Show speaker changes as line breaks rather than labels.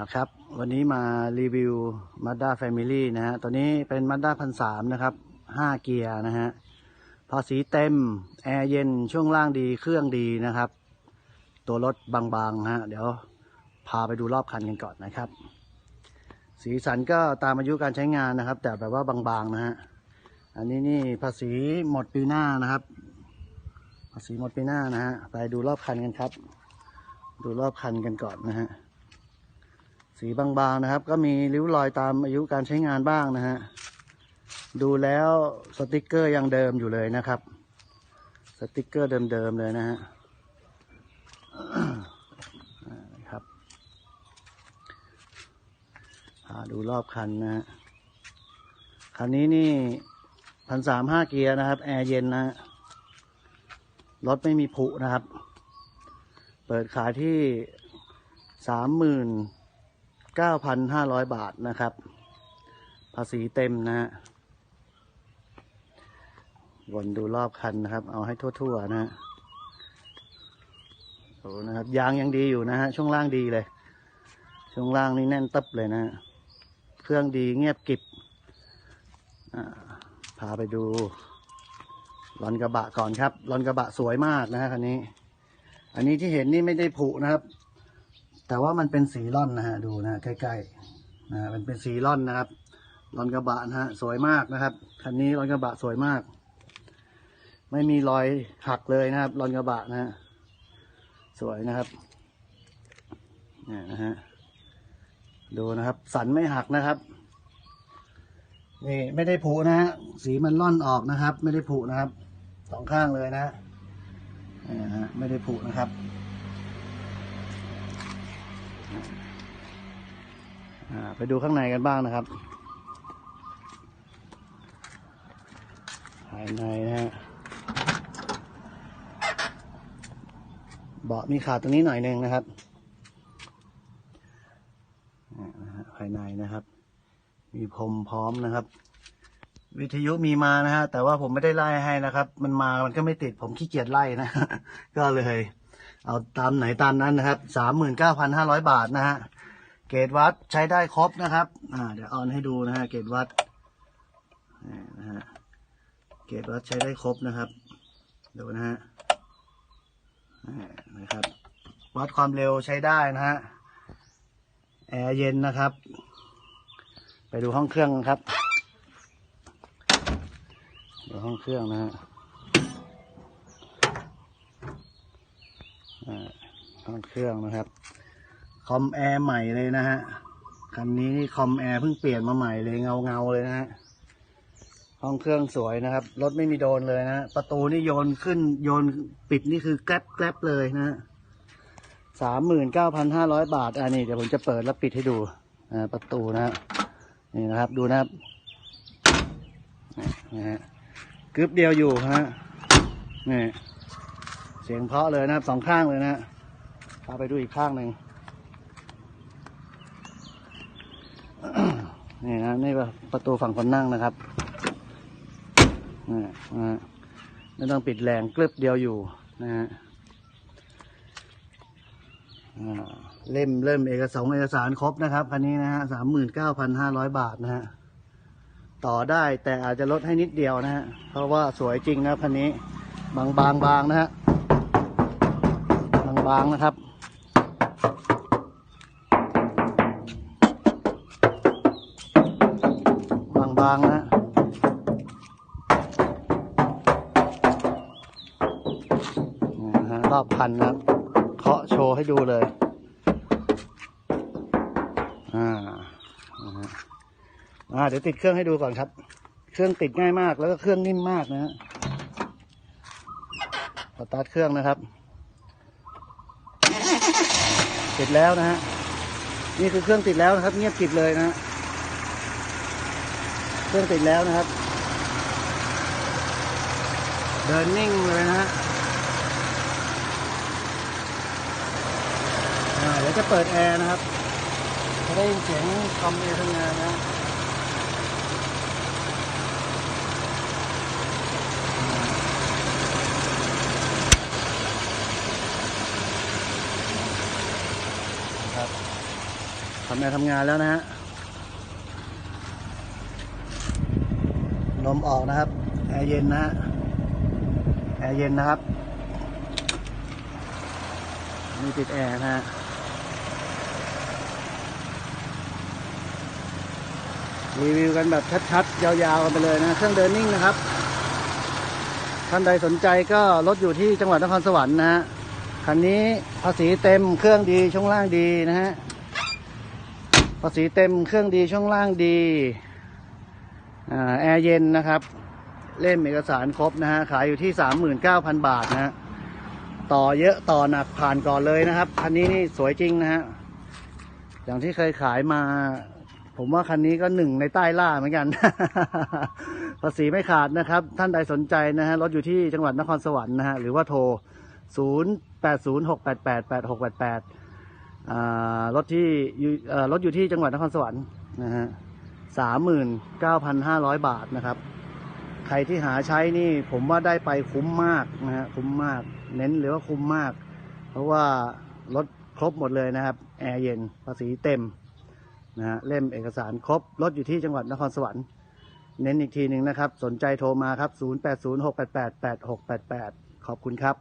นะครับ วันนี้มารีวิว Mazda Family นะฮะ ตัวนี้เป็น Mazda พันสามนะครับ ห้าเกียร์นะฮะ พอสีเต็ม แอร์เย็น ช่วงล่างดี เครื่องดีนะครับ ตัวรถบางๆฮะ เดี๋ยวพาไปดูรอบคันกันก่อนนะครับ สีสันก็ตามอายุการใช้งานนะครับ แต่แบบว่าบางๆนะฮะ อันนี้นี่ภาษีหมดปีหน้านะครับ ภาษีหมดปีหน้านะฮะ ไปดูรอบคันกันครับ ดูรอบคันกันก่อนนะฮะ สีบางๆนะครับ ก็มีริ้วรอยตามอายุการใช้งานบ้างนะฮะดูแล้วสติกเกอร์ยังเดิมอยู่เลยนะครับ สติกเกอร์เดิมๆเลยนะฮะครับพาดูรอบคันนะฮะคันนี้นี่พันสามห้าเกียร์นะครับ แอร์เย็นนะฮะรถไม่มีผุนะครับ เปิดขายที่สามหมื่น เก้าพันห้าร้อยบาทนะครับ ภาษีเต็มนะฮะวนดูรอบคันนะครับ เอาให้ทั่ว ๆ นะฮะโอ้นะครับ ยางยังดีอยู่นะฮะ ช่วงล่างดีเลย ช่วงล่างนี่แน่นตึบเลยนะฮะ เครื่องดีเงียบกิบอ่าพาไปดูรอนกระบะก่อนครับรอนกระบะสวยมากนะฮะคันนี้ อันนี้ที่เห็นนี่ไม่ได้ผุนะครับ แต่ว่ามันเป็นสีร่อนนะฮะดูนะใกล้ๆนะมันเป็นสีร่อนนะครับรอนกระบะนะฮะสวยมากนะครับคันนี้รอนกระบะสวยมาก ไม่มีรอยหักเลยนะครับรอนกระบะนะฮะสวยนะครับนี่นะฮะดูนะครับ สันไม่หักนะครับนี่ไม่ได้ผุนะฮะสีมันร่อนออกนะครับ ไม่ได้ผุนะครับสองข้างเลยนะนี่นะฮะไม่ได้ผุนะครับ ไปดูข้างในกันบ้างนะครับภายในนะฮะเบาะมีขาดตรงนี้หน่อยหนึ่งนะครับอ่าฮะภายในนะครับ มีพรมพร้อมนะครับ วิทยุมีมานะฮะแต่ว่าผมไม่ได้ไล่ให้นะครับ มันมามันก็ไม่ติดผมขี้เกียจไล่นะ ก็เลย เอาตามไหนตามนั้นนะครับสามหมื่นเก้าพันห้าร้อยบาทนะฮะเกรดวัดใช้ได้ครบนะครับอ่าเดี๋ยวออนให้ดูนะฮะเกรดวัดนะฮะเกรดวัดใช้ได้ครบนะครับดูนะฮะนี่นะครับ วัดความเร็วใช้ได้นะฮะแอร์เย็นนะครับ ไปดูห้องเครื่องครับ ห้องเครื่องนะฮะห้องเครื่องนะครับ คอมแอร์ใหม่เลยนะฮะคันนี้นี่คอมแอร์เพิ่งเปลี่ยนมาใหม่เลยเงาเงาเลยนะฮะห้องเครื่องสวยนะครับ รถไม่มีโดนเลยนะฮะประตูนี่โยนขึ้นโยนปิดนี่คือแกลบแกลบเลยนะฮะสามหมื่นเก้าพันห้าร้อยบาทอันนี้เดี๋ยวผมจะเปิดแล้วปิดให้ดูประตูนะฮะนี่นะครับดูนะครับนี่นะฮะ กึบเดียวอยู่ฮะนี่เสียงเพาะเลยนะครับสองข้างเลยนะพาไปดูอีกข้างหนึ่งนี่นะนี่ประตูฝั่งคนนั่งนะครับนี่นะไม่ต้องปิดแรงกลึบเดียวอยู่นะฮะเล่มเล่มเอกสารเอกสารครบนะครับคันนี้นะฮะสามหมื่นเก้าพันห้าร้อยบาทนะฮะ ต่อได้แต่อาจจะลดให้นิดเดียวนะฮะเพราะว่าสวยจริงนะครันนี้บางบางบางนะฮะบางบางนะครับบางๆนะนี่นะฮะรอบพันนะครับเคาะโชว์ให้ดูเลย อ่า อ่าเดี๋ยวติดเครื่องให้ดูก่อนครับ เครื่องติดง่ายมากแล้วก็เครื่องนิ่มมากนะฮะสตาร์ทเครื่องนะครับ ติดแล้วนะฮะ นี่คือเครื่องติดแล้วนะครับ เงียบกริบเลยนะฮะเครื่องติดแล้วนะครับ เดินนิ่งเลยนะฮะอ่าเดี๋ยวจะเปิดแอร์นะครับจะได้ยินเสียงคอมเอร์ทำงานนะ ครับทำงานทำงานแล้วนะฮะลมออกนะครับแอร์เย็นนะฮะแอร์เย็นนะครับมีติดแอร์นะฮะรีวิวกันแบบชัดๆ ยาวๆกันไปเลยนะ เครื่องเดินนิ่งนะครับ ท่านใดสนใจก็รถอยู่ที่จังหวัดนครสวรรค์นะฮะ คันนี้ภาษีเต็มเครื่องดีช่วงล่างดีนะฮะ ภาษีเต็มเครื่องดีช่วงล่างดีอแอร์เย็นนะครับ เล่มเอกสารครบนะฮะ ขายอยู่ที่ 39,000 บาทนะฮะ ต่อเยอะต่อหนักผ่านก่อนเลยนะครับ คันนี้นี่สวยจริงนะฮะ อย่างที่เคยขายมา ผมว่าคันนี้ก็หนึ่งในใต้ล่าเหมือนกัน ภาษีไม่ขาดนะครับ ท่านใดสนใจนะฮะ รถอยู่ที่จังหวัดนครสวรรค์นะฮะ หรือว่าโทร 0 รถที่รถอยู่ที่จังหวัดนครสวรรค์นะฮะสามหมื่นเก้าพันห้าร้อยบาทนะครับ ใครที่หาใช้นี่ผมว่าได้ไปคุ้มมากนะฮะคุ้มมาก เน้นเลยว่าคุ้มมาก เพราะว่ารถครบหมดเลยนะครับ แอร์เย็นภาษีเต็มนะฮะเล่มเอกสารครบ รถอยู่ที่จังหวัดนครสวรรค์ เน้นอีกทีหนึ่งนะครับ สนใจโทรมาครับ 0806888688 ขอบคุณครับ